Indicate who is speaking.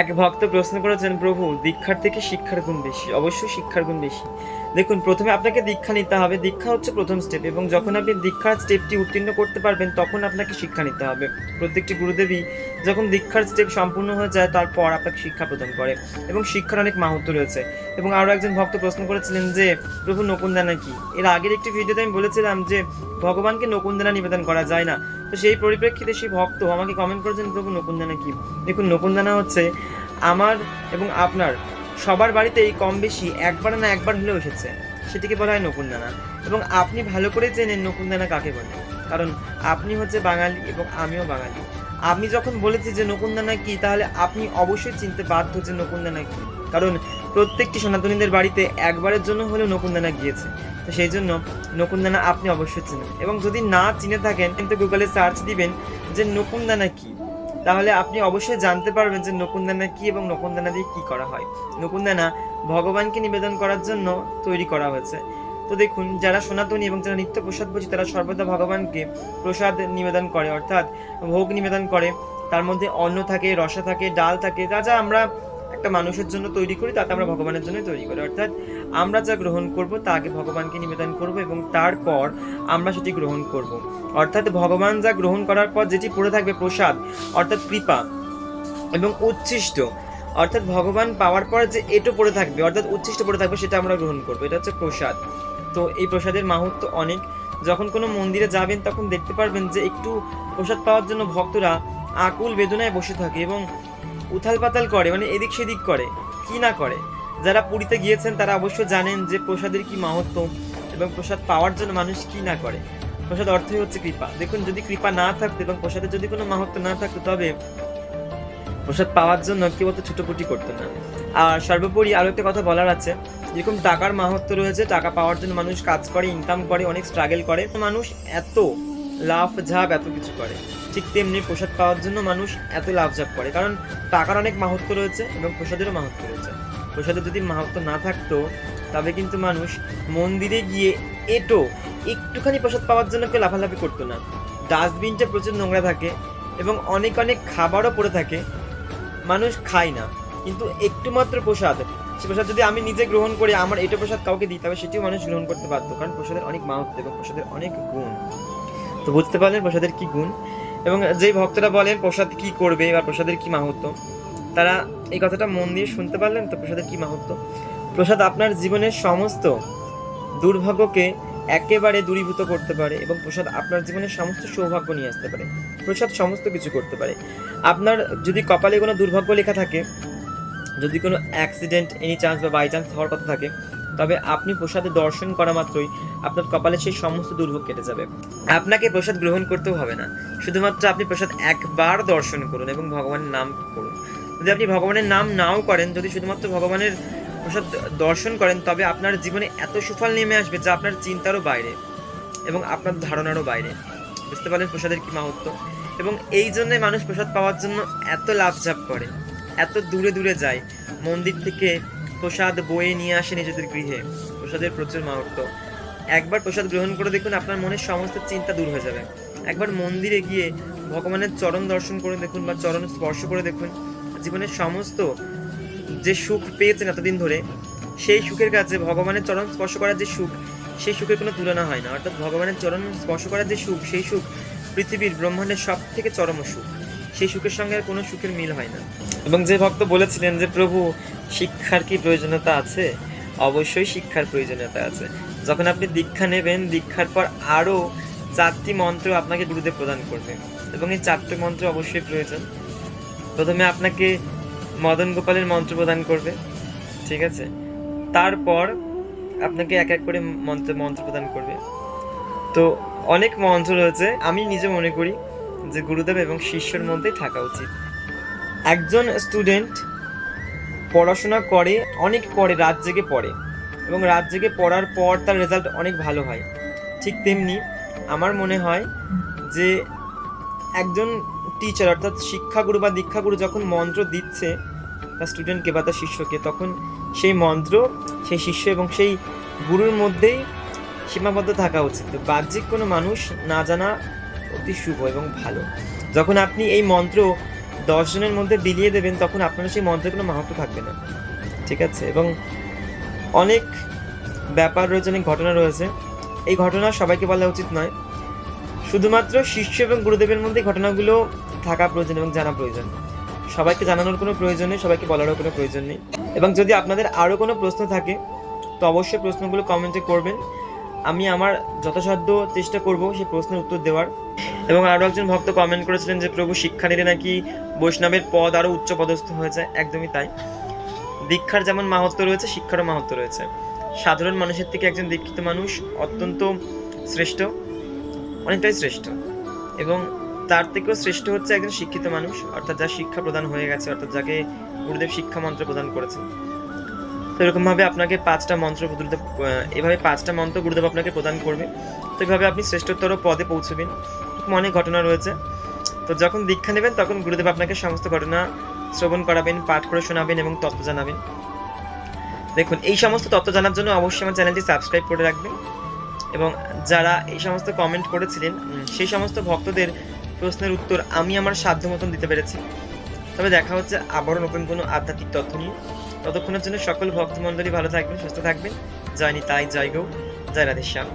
Speaker 1: এক ভক্ত প্রশ্ন করেছেন, প্রভু, দীক্ষার থেকে শিক্ষার গুণ বেশি, অবশ্যই শিক্ষার গুণ বেশি। দেখুন, প্রথমে আপনাকে দীক্ষা নিতে হবে। দীক্ষা হচ্ছে প্রথম স্টেপ এবং যখন আপনি দীক্ষার স্টেপটি উত্তীর্ণ করতে পারবেন, তখন আপনাকে শিক্ষা নিতে হবে। প্রত্যেকটি গুরুদেবী যখন দীক্ষার স্টেপ সম্পূর্ণ হয়ে যায়, তারপর আপনাকে শিক্ষা প্রদান করে এবং শিক্ষার অনেক মাহাত্ম রয়েছে। এবং আরও একজন ভক্ত প্রশ্ন করেছিলেন যে, প্রভু নকুনদানা কি? এর আগের একটি ভিডিওতে আমি বলেছিলাম যে, ভগবানকে নকুনদানা নিবেদন করা যায় না। তো সেই পরিপ্রেক্ষিতে সেই ভক্ত, আমাকে কমেন্ট করেছেন, প্রভু নকুনদানা কি? দেখুন নকুনদানা হচ্ছে আমার এবং আপনার সবার বাড়িতে এই কম বেশি একবার না একবার হলেও এসেছে। সেটিকে বলা হয় নকুনদানা এবং আপনি ভালো করে জেনেন নকুনদানা কাকে বলে। কারণ আপনি হচ্ছে বাঙালি এবং আমিও বাঙালি। আমি যখন বলেছি যে নকুনদানা কি, তাহলে আপনি অবশ্যই চিনতে বাধ্য যে নকুনদানা কি। কারণ প্রত্যেকটি সনাতনীদের বাড়িতে একবারের জন্য হলেও নকুনদানা গিয়েছে। তো সেই জন্য নকুনদানা আপনি অবশ্যই চিনেন। এবং যদি না চিনে থাকেন, কিন্তু গুগলে সার্চ দিবেন যে নকুনদানা কি, তাহলে আপনি অবশ্যই জানতে পারবেন যে নকুনদানা কি এবং নকুনদানা দিয়ে কি করা হয়। নকুনদানা ভগবানকে নিবেদন করার জন্য তৈরি করা হয়েছে। তো দেখুন, যারা সনাতনী এবং যারা নিত্য প্রসাদ ভোজী তারা সর্বদা ভগবানকে প্রসাদ নিবেদন করে, অর্থাৎ ভোগ নিবেদন করে। তার মধ্যে অন্ন থাকে, রসা থাকে, ডাল থাকে, যা যা আমরা একটা মানুষের জন্য তৈরি করি, তাতে আমরা ভগবানের জন্য তৈরি করি। অর্থাৎ আমরা যা গ্রহণ করব, তা আগে ভগবানকে নিবেদন করব এবং তারপর আমরা সেটি গ্রহণ করব। অর্থাৎ ভগবান যা গ্রহণ করার পর যেটি পড়ে থাকবে প্রসাদ, অর্থাৎ কৃপা এবং উচ্ছিষ্ট, অর্থাৎ ভগবান পাওয়ার পর যে এটো পড়ে থাকবে, অর্থাৎ উচ্ছিষ্ট পড়ে থাকবে, সেটা আমরা গ্রহণ করব। এটা হচ্ছে প্রসাদ। তো এই প্রসাদের মাহাত্ম অনেক। যখন কোনো মন্দিরে যাবেন, তখন দেখতে পারবেন যে একটু প্রসাদ পাওয়ার জন্য ভক্তরা আকুল বেদনায় বসে থাকে এবং উথাল পাতাল করে মানে এদিক সেদিক করে, কি না করে। যারা পুরীতে গিয়েছেন, তারা অবশ্য জানেন যে প্রসাদের কি মাহাত্ম এবং প্রসাদ পাওয়ার জন্য মানুষ কি না করে। প্রসাদ অর্থই হচ্ছে কৃপা। দেখুন, যদি কৃপা না থাকতো এবং প্রসাদের যদি কোনো মাহাত্ম না থাকতো, তবে প্রসাদ পাওয়ার জন্য কেউ অত ছুটোপুটি করতো না। আর সর্বোপরি আরও একটা কথা বলার আছে, যেরকম টাকার মাহাত্ম রয়েছে, টাকা পাওয়ার জন্য মানুষ কাজ করে ইনকাম করে, অনেক স্ট্রাগল করে। মানুষ এত লাভ ঝাপ এত কিছু করে। ঠিক তেমনি প্রসাদ পাওয়ার জন্য মানুষ এত লাভ ঝাপ করে। কারণ টাকার অনেক মাহাত্ম রয়েছে এবং প্রসাদেরও মাহাত্ম রয়েছে। প্রসাদের যদি মাহাত্ম না থাকতো, তবে কিন্তু মানুষ মন্দিরে গিয়ে এটো, একটুখানি প্রসাদ পাওয়ার জন্য কেউ লাফালাফি করতো না। ডাস্টবিনটা প্রচুর নোংরা থাকে এবং অনেক অনেক খাবারও পড়ে থাকে। মানুষ খায় না। কিন্তু একটু মাত্র প্রসাদ, সে প্রসাদ যদি আমি নিজে গ্রহণ করি, আমার এটা প্রসাদ কাউকে দিই, তবে সেটিও মানুষ গ্রহণ করতে পারতো কারণ প্রসাদের অনেক মাহাত্ম এবং প্রসাদের অনেক গুণ। তো বুঝতে পারলেন প্রসাদের কি গুণ? এবং যেই ভক্তরা বলেন প্রসাদ কি করবে বা প্রসাদের কি মাহাত্ম, তারা এই কথাটা মন দিয়ে শুনতে পারলেন তো প্রসাদের কি মাহাত্ম? প্রসাদ আপনার জীবনের সমস্ত দুর্ভাগ্যকে একেবারে দূরীভূত করতে পারে এবং প্রসাদ আপনার জীবনের সমস্ত সৌভাগ্য নিয়ে আসতে পারে। প্রসাদ সমস্ত কিছু করতে পারে। আপনার যদি কপালে কোনো দুর্ভাগ্য লেখা থাকে, যদি কোনো অ্যাক্সিডেন্ট এনি চান্স বা বাই চান্স হওয়ার কথা থাকে তবে আপনি প্রসাদে দর্শন করা মাত্রই আপনার কপালে সেই সমস্ত দুর্ভোগ কেটে যাবে। আপনাকে প্রসাদ গ্রহণ করতেও হবে না। শুধুমাত্র আপনি প্রসাদ একবার দর্শন করুন এবং ভগবানের নাম করুন। যদি আপনি ভগবানের নাম নাও করেন, যদি শুধুমাত্র ভগবানের প্রসাদ দর্শন করেন, তবে আপনার জীবনে এত সুফল নেমে আসবে যা আপনার চিন্তারও বাইরে এবং আপনার ধারণারও বাইরে। বুঝতে পারলেন প্রসাদের কি মাহাত্ম এবং এই জন্যই মানুষ প্রসাদ পাওয়ার জন্য এত লাভঝাপ করে, এত দূরে দূরে যায়, মন্দির থেকে প্রসাদ বয়ে নিয়ে আসে নিজেদের গৃহে। প্রসাদের প্রচুর মাহাত্ম একবার প্রসাদ গ্রহণ করে দেখুন আপনার মনের সমস্ত চিন্তা দূর হয়ে যাবে। একবার মন্দিরে গিয়ে ভগবানের চরণ দর্শন করে দেখুন বা চরণ স্পর্শ করে দেখুন, জীবনের সমস্ত যে সুখ পেয়েছেন এতদিন ধরে, সেই সুখের কাছে ভগবানের চরণ স্পর্শ করার যে সুখ, সেই সুখের কোনো তুলনা হয় না। অর্থাৎ ভগবানের চরণ স্পর্শ করার যে সুখ, সেই সুখ পৃথিবীর ব্রহ্মাণ্ডের সব থেকে চরম সুখ। সেই সুখের সঙ্গে আর কোনো সুখের মিল হয় না। এবং যে ভক্ত বলেছিলেন যে, প্রভু, শিক্ষার কি প্রয়োজনীয়তা আছে? অবশ্যই শিক্ষার প্রয়োজনীয়তা আছে। যখন আপনি দীক্ষা নেবেন, দীক্ষার পর আরও চারটি মন্ত্র আপনাকে গুরুদেব প্রদান করবে এবং এই চারটি মন্ত্র অবশ্যই প্রয়োজন। প্রথমে আপনাকে মদন গোপালের মন্ত্র প্রদান করবে, ঠিক আছে? তারপর আপনাকে এক এক করে মন্ত্র মন্ত্র প্রদান করবে। তো অনেক মন্ত্র রয়েছে। আমি নিজে মনে করি যে গুরুদেব এবং শিষ্যের মধ্যেই থাকা উচিত। একজন স্টুডেন্ট পড়াশোনা করে, অনেক পরে রাত জেগে পড়ে এবং রাত জেগে পড়ার পর তার রেজাল্ট অনেক ভালো হয়। ঠিক তেমনি আমার মনে হয় যে একজন টিচার অর্থাৎ শিক্ষাগুরু বা দীক্ষাগুরু যখন মন্ত্র দিচ্ছে তার স্টুডেন্টকে বা তার শিষ্যকে, তখন সেই মন্ত্র, সেই শিষ্য এবং সেই গুরুর মধ্যেই সীমাবদ্ধ থাকা উচিত। বাহ্যিক কোনো মানুষ না জানা অতি শুভ এবং ভালো। যখন আপনি এই মন্ত্র দশজনের মধ্যে বিলিয়ে দেবেন, তখন আপনার সেই মন্ত্রের কোনো মাহাত্ম থাকবে না। ঠিক আছে? এবং অনেক ব্যাপার রয়েছে, অনেক ঘটনা রয়েছে। এই ঘটনা সবাইকে বলা উচিত নয়। শুধুমাত্র শিষ্য এবং গুরুদেবের মধ্যে ঘটনাগুলো থাকা প্রয়োজন এবং জানা প্রয়োজন। সবাইকে জানানোর কোনো প্রয়োজন নেই, সবাইকে বলারও কোনো প্রয়োজন নেই। এবং যদি আপনাদের আরও কোনো প্রশ্ন থাকে, তো অবশ্যই প্রশ্নগুলো কমেন্টে করবেন। আমি আমার যথাসাধ্য চেষ্টা করব সেই প্রশ্নের উত্তর দেওয়ার। এবং আরও একজন ভক্ত কমেন্ট করেছিলেন যে, প্রভু শিক্ষা নিলে নাকি বৈষ্ণবের পদ আরও উচ্চ পদস্থ হয়ে যায় একদমই তাই। দীক্ষার যেমন মাহাত্ম রয়েছে, শিক্ষারও মাহাত্ম রয়েছে। সাধারণ মানুষের থেকে একজন দীক্ষিত মানুষ অত্যন্ত শ্রেষ্ঠ, অনেকটাই শ্রেষ্ঠ এবং তার থেকেও শ্রেষ্ঠ হচ্ছে একজন শিক্ষিত মানুষ, অর্থাৎ যার শিক্ষা প্রদান হয়ে গেছে, অর্থাৎ যাকে গুরুদেব শিক্ষা মন্ত্র প্রদান করেছেন। তো এরকমভাবে আপনাকে পাঁচটা মন্ত্র গুরুদেব এভাবে পাঁচটা মন্ত্র গুরুদেব আপনাকে প্রদান করবে। তো এভাবে আপনি শ্রেষ্ঠতর পদে পৌঁছবেন। অনেক ঘটনা রয়েছে। তো যখন দীক্ষা নেবেন, তখন গুরুদেব আপনাকে সমস্ত ঘটনা শ্রবণ করাবেন, পাঠ করে শোনাবেন এবং তত্ত্ব জানাবেন। দেখুন, এই সমস্ত তত্ত্ব জানার জন্য অবশ্যই আমার চ্যানেলটি সাবস্ক্রাইব করে রাখবেন এবং যারা এই সমস্ত কমেন্ট করেছিলেন সেই সমস্ত ভক্তদের প্রশ্নের উত্তর আমি আমার সাধ্য মতন দিতে পেরেছি। তবে দেখা হচ্ছে আবারও নতুন কোনো আধ্যাত্মিক তথ্য নিয়ে। ততক্ষণের জন্য সকল ভক্তমণ্ডলী ভালো থাকবেন, সুস্থ থাকবেন। জয় নিতাই জয় গৌ, জয় রাধেশ্যাম।